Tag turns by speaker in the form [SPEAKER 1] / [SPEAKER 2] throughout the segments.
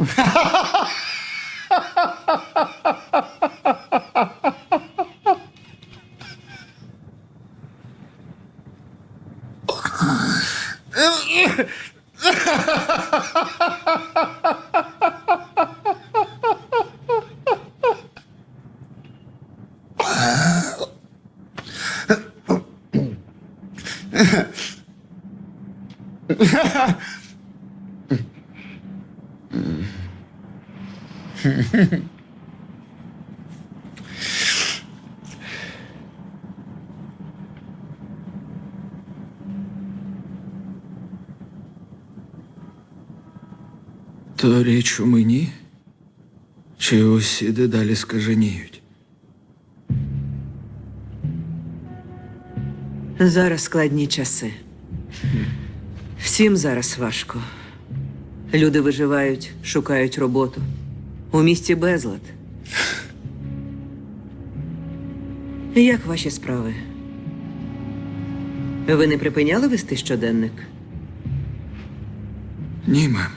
[SPEAKER 1] うハ。Mm-hmm. То річ у мені? Чи усі дедалі скаженіють?
[SPEAKER 2] Зараз складні часи. Всім зараз важко. Люди виживають, шукають роботу. У місті безлад. Як ваші справи? Ви не припиняли вести щоденник?
[SPEAKER 1] Ні, мем.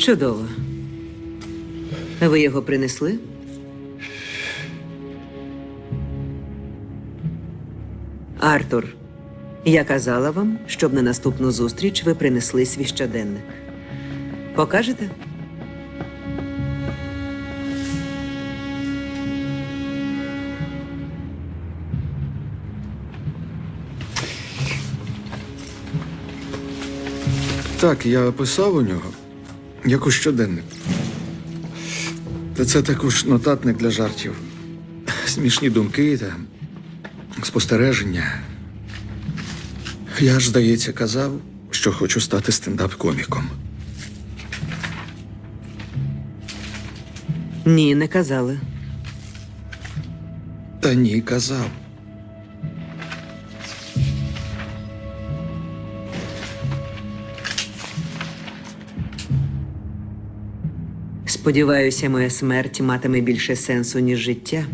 [SPEAKER 2] Чудово. Ви його принесли? Артур, я казала вам, щоб на наступну зустріч ви принесли свій щоденник. Покажете?
[SPEAKER 1] Так, я писав у нього, як у щоденник. Та це також нотатник для жартів. Смішні думки та спостереження. Я ж, здається, казав, що хочу стати стендап-коміком.
[SPEAKER 2] Ні, не казали.
[SPEAKER 1] Та ні, казав.
[SPEAKER 2] Сподіваюся, моя смерть матиме більше сенсу, ніж життя.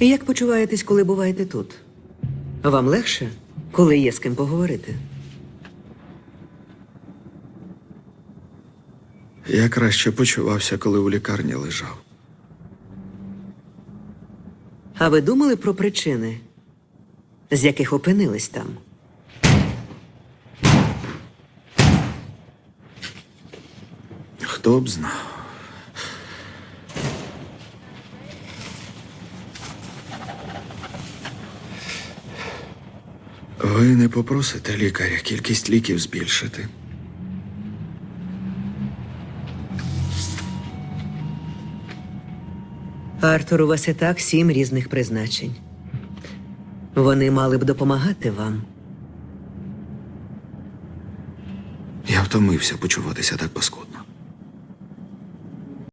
[SPEAKER 2] Як почуваєтесь, коли буваєте тут? Вам легше, коли є з ким поговорити?
[SPEAKER 1] Я краще почувався, коли у лікарні лежав.
[SPEAKER 2] А ви думали про причини, з яких опинились там?
[SPEAKER 1] Хто б знав. Ви не попросите лікаря кількість ліків збільшити.
[SPEAKER 2] Артур, у вас і так сім різних призначень. Вони мали б допомагати вам.
[SPEAKER 1] Я втомився почуватися так паскудно.